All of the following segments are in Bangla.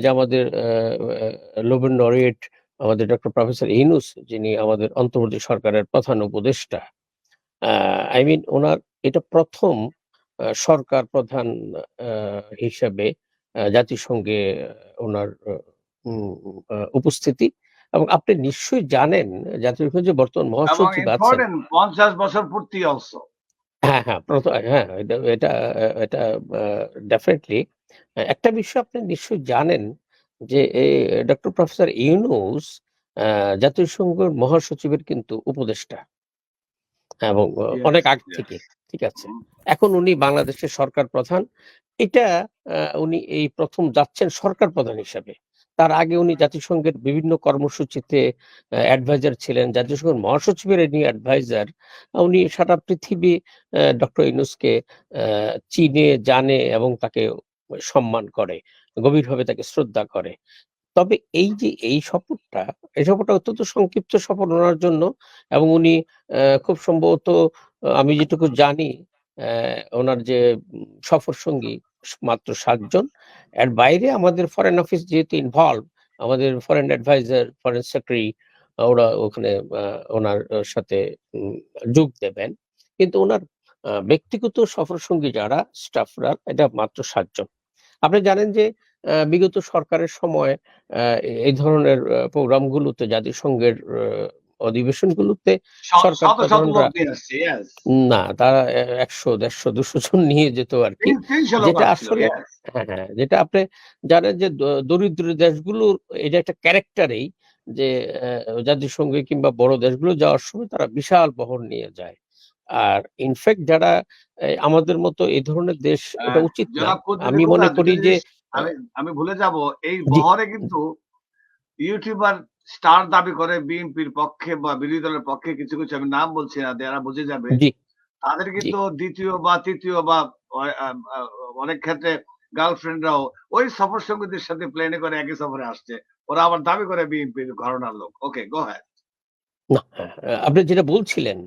যে আমাদের লোবেন নরিয়েট আমাদের ডক্টর প্রফেসর ইনুস যিনি আমাদের অন্তর্বর্তী সরকারের প্রধান উপদেষ্টা। আই মিন ওনার এটা প্রথম সরকার প্রধান হিসেবে জাতিসংঘে ওনার উপস্থিতি। এবং আপনি নিশ্চয়ই জানেন জাতিসংঘ যে বর্তমান মহাসচিব আছেন। পঞ্চাশ বছর পূর্তি অলসো হ্যাঁ হ্যাঁ। প্রথম হ্যাঁ এটা এটা এটা ডেফিনেটলি একটা বিষয় আপনি নিশ্চয়ই জানেন যে ডক্টর প্রফেসর ইউনুস আহ, জাতিসংঘের মহাসচিবের কিন্তু উপদেষ্টা এবং অনেক আগ. থেকে ঠিক আছে? এখন উনি বাংলাদেশের সরকার প্রধান। এটা আহ, উনি এই প্রথম যাচ্ছেন সরকার প্রধান হিসাবে। তার আগে উনি জাতিসংঘের বিভিন্ন কর্মসূচিতে অ্যাডভাইজার ছিলেন। জাতিসংঘের মহাসচিবের ইনি অ্যাডভাইজার উনি সারা পৃথিবী ডক্টর ইনুসকে চিনে, জানে এবং তাকে সম্মান করে, গভীরভাবে তাকে শ্রদ্ধা করে। তবে এই যে এই সফরটা এই সফরটা অত্যন্ত সংক্ষিপ্ত সফর ওনার জন্য এবং উনি খুব সম্ভবত আমি যেটুকু জানি ওনার যে সফর সঙ্গী মাত্র সাতজন। এর বাইরে আমাদের ফরেন অফিস যেহেতু ইনভলভ আমাদের ফরেন অ্যাডভাইজার ফরেন সেক্রেটারি ওরা ওখানে ওনার সাথে যোগ দেবেন। কিন্তু ওনার ব্যক্তিগত সফর সঙ্গী যারা স্টাফরা এটা মাত্র সাতজন। আপনি জানেন যে বিগত সরকারের সময় এই ধরনের প্রোগ্রামগুলোতে জাতিসংঘের অধিবেশনগুলোতে সরকার. না তারা একশো দেড়শো দুশো জন নিয়ে যেত আর কি। যেটা আসলে- হ্যাঁ হ্যাঁ যেটা আপনি জানেন যে দরিদ্র দেশগুলোর এটা একটা ক্যারেক্টারেই যে জাতিসংঘে কিংবা বড় দেশগুলো যাওয়ার সময় তারা বিশাল বহর নিয়ে যায়। আর ইনফ্যাক্ট যারা আমাদের মতো এই ধরনের দেশ এটা উচিত না। আমি মনে করি যে আমি ভুলে যাব এই বহরে কিন্তু ইউটিউবার স্টার দাবি করে বিএনপির পক্ষে বা বিরোধী দলের পক্ষে কিছু কিছু আমি নাম বলছি না যারা বুঝে যাবে। তাদের কিন্তু দ্বিতীয় বা তৃতীয় বা অনেক ক্ষেত্রে গার্লফ্রেন্ডরাও ওই সফর সঙ্গীদের সাথে প্লেনে করে একই সফরে আসছে। ওরা আবার দাবি করে বিএনপির ঘরনার লোক। ওকে গো হ্যাঁ না আপনি যেটা বলছিলেন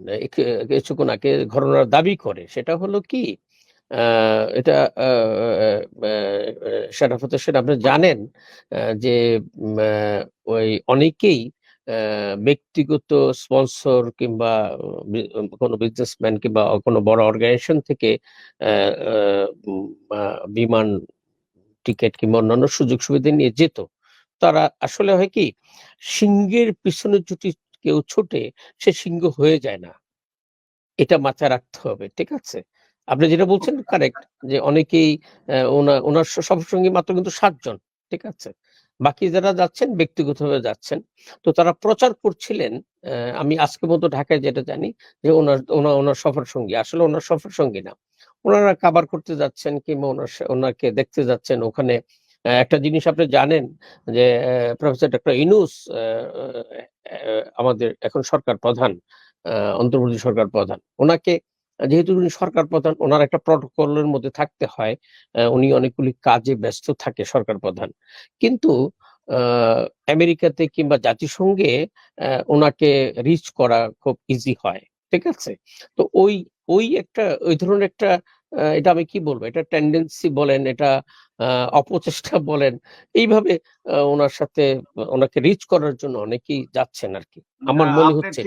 কিছুক্ষণ আগে ঘটনার দাবি করে সেটা হলো কি? এটা সেরাফত হোসেন আপনি জানেন যে ওই অনেকেই ব্যক্তিগত স্পন্সর কিংবা কোনো বিজনেসম্যান কিংবা কোনো বড় অর্গানাইজেশন থেকে বিমান টিকিট কিংবা অন্যান্য সুযোগ সুবিধা নিয়ে যেত। তারা আসলে হয় কি, সিংহের পিছনে যদি কেউ ছোটে, সে সিংহ হয়ে যায় না। এটা মাথায় রাখতে হবে, ঠিক আছে? আপনি যেটা বলছেন কারেক্ট যে অনেকেই ওনার স- সবসঙ্গী মাত্র কিন্তু সাতজন ঠিক আছে? বাকি যারা যাচ্ছেন ব্যক্তিগতভাবে যাচ্ছেন, তো তারা প্রচার করছিলেন আমি আজকে মতো ঢাকায় যেটা জানি, যে ওনার ওনার সফর সঙ্গী। আসলে ওনার সফর সঙ্গী না। ওনারা কাবার করতে যাচ্ছেন কিংবা ওনার ওনাকে দেখতে যাচ্ছেন। ওখানে একটা জিনিস আপনি জানেন, যে প্রফেসর ডক্টর ইনুস আমাদের এখন সরকার প্রধান অন্তর্বর্তী সরকার প্রধান। ওনাকে যেহেতু উনি সরকার প্রধান ওনার একটা প্রটোকলের মধ্যে থাকতে হয় আহ, উনি অনেকগুলি কাজে ব্যস্ত থাকে সরকার প্রধান। কিন্তু আহ, আমেরিকাতে কিংবা জাতিসংঘে ওনাকে রিচ করা খুব ইজি হয় ঠিক আছে? তো ওই ওই একটা ওই ধরনের একটা এটা আমি কি বলব? এটা টেন্ডেন্সি বলেন এটা আহ, অপচেষ্টা বলেন এইভাবে আহ, ওনার সাথে ওনাকে রিচ করার জন্য অনেকেই যাচ্ছেন আর কি আমার মনে হচ্ছে